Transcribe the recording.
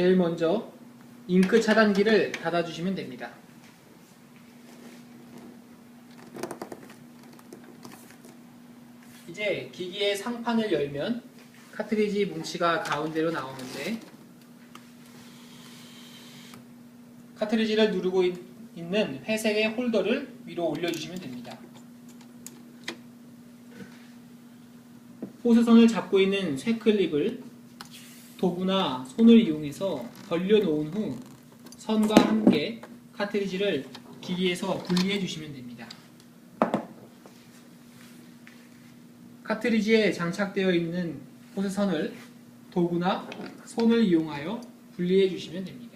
제일 먼저 잉크 차단기를 닫아주시면 됩니다. 이제 기기의 상판을 열면 카트리지 뭉치가 가운데로 나오는데 카트리지를 누르고 있- 있는 회색의 홀더를 위로 올려주시면 됩니다. 호스선을 잡고 있는 쇠클립을 도구나 손을 이용해서 벌려놓은 후 선과 함께 카트리지를 기기에서 분리해 주시면 됩니다. 카트리지에 장착되어 있는 호스선을 도구나 손을 이용하여 분리해 주시면 됩니다.